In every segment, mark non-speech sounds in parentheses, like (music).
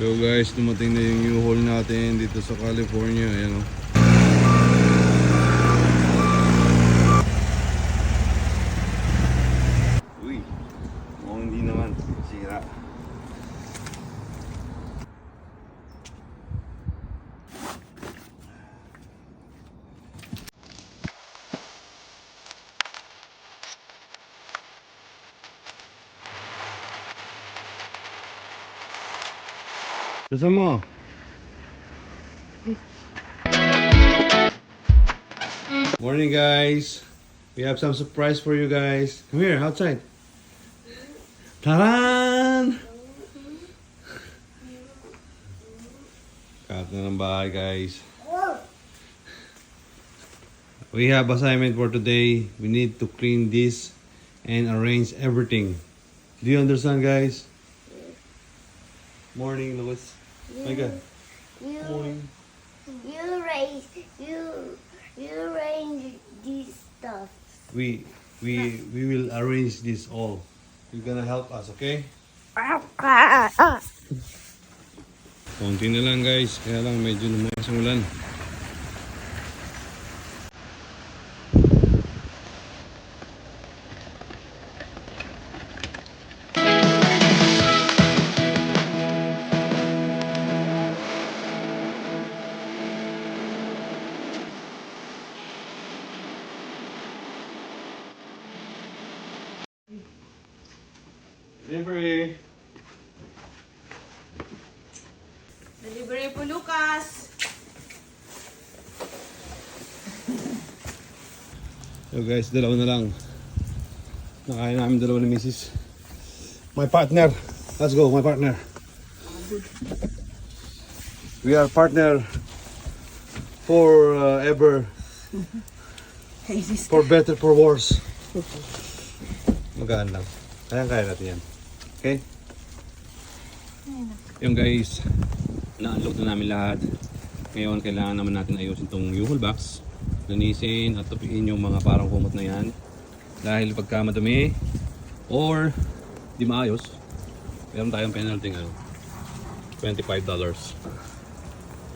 Yo guys, dumating na yung U-Haul natin dito sa California. Ayan oh. o. Uy, mukhang hindi naman. Sira. Kasama mo? Morning guys. We have some surprise for you guys. Come here, outside. Taran! Kat na guys. We have assignment for today. We need to clean this and arrange everything. Do you understand guys? Morning, Louis. My God. You, Morning. you raise, you, you arrange this stuff. We we we will arrange this all. You're gonna help us, okay? (laughs) Konti na lang guys, kaya lang medyo lumakas ang ulan. Delivery! Delivery po, Lucas. So guys, dalawa na lang. Nakain namin dalawa ni Mrs. My partner. Let's go, my partner. We are partner for uh, ever, (laughs) for better, for worse. (laughs) Magaan lang. Kaya kaya natin yan. Okay? Yung guys, na-unload na namin lahat. Ngayon, kailangan naman natin ayusin itong U-Haul box. Linisin at tupiin yung mga parang kumot na yan. Dahil pagka madumi or di maayos, meron tayong penalty ano, $25.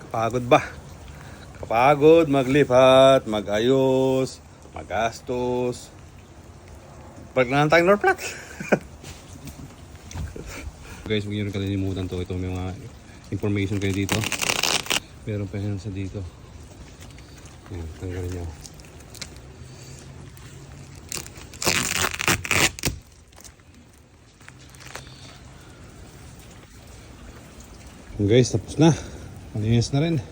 Kapagod ba? Kapagod maglipat, magayos, magastos. Balik na lang tayo Norplat. (laughs) Guys, huwag niyo rin kalilimutan to. Ito may mga information kayo dito. Meron pa yan sa dito. Ayan, tanggalin niyo. Guys, tapos na. Malinis na rin.